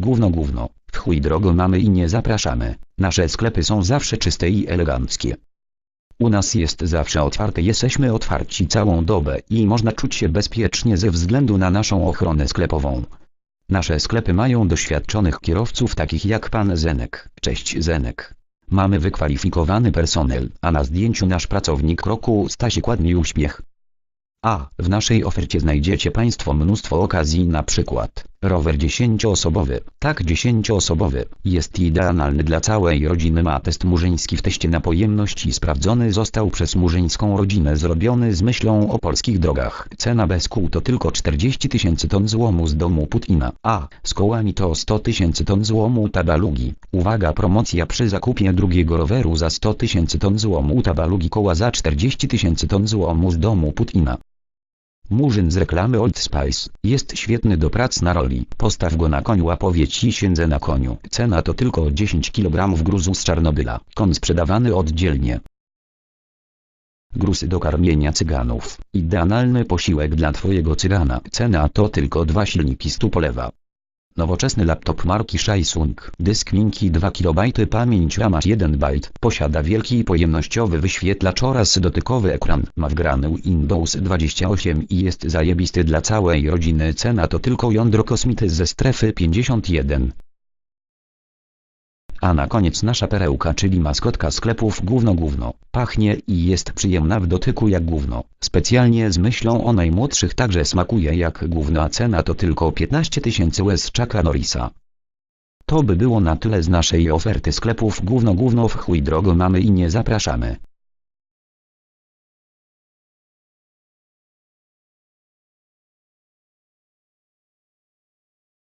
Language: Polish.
Gówno gówno, w chuj drogo mamy i nie zapraszamy. Nasze sklepy są zawsze czyste i eleganckie. U nas jest zawsze otwarte, jesteśmy otwarci całą dobę i można czuć się bezpiecznie ze względu na naszą ochronę sklepową. Nasze sklepy mają doświadczonych kierowców takich jak pan Zenek. Cześć Zenek. Mamy wykwalifikowany personel, a na zdjęciu nasz pracownik roku Stasiek ładny uśmiech. A, w naszej ofercie znajdziecie Państwo mnóstwo okazji na przykład, rower 10-osobowy, tak 10-osobowy, jest idealny dla całej rodziny ma test murzyński w teście na pojemność i sprawdzony został przez murzyńską rodzinę zrobiony z myślą o polskich drogach. Cena bez kół to tylko 40 tysięcy ton złomu z domu Putina, a z kołami to 100 tysięcy ton złomu Tabalugi. Uwaga promocja przy zakupie drugiego roweru za 100 tysięcy ton złomu Tabalugi koła za 40 tysięcy ton złomu z domu Putina. Murzyn z reklamy Old Spice jest świetny do prac na roli. Postaw go na koniu a powiedz ci siędzę na koniu. Cena to tylko 10 kg gruzu z Czarnobyla. Kon sprzedawany oddzielnie. Grusy do karmienia cyganów. Idealny posiłek dla twojego cygana. Cena to tylko dwa silniki 100 polewa. Nowoczesny laptop marki Samsung. Dysk miękki 2 KB pamięć RAM 1 byte. Posiada wielki pojemnościowy wyświetlacz oraz dotykowy ekran. Ma wgrany Windows 28 i jest zajebisty dla całej rodziny. Cena to tylko jądro kosmity ze strefy 51. A na koniec nasza perełka, czyli maskotka sklepów Gówno Gówno. Pachnie i jest przyjemna w dotyku jak gówno. Specjalnie z myślą o najmłodszych także smakuje jak gówno, a cena to tylko 15 tysięcy łez Chucka Norrisa. To by było na tyle z naszej oferty sklepów Gówno Gówno w chuj drogo mamy i nie zapraszamy.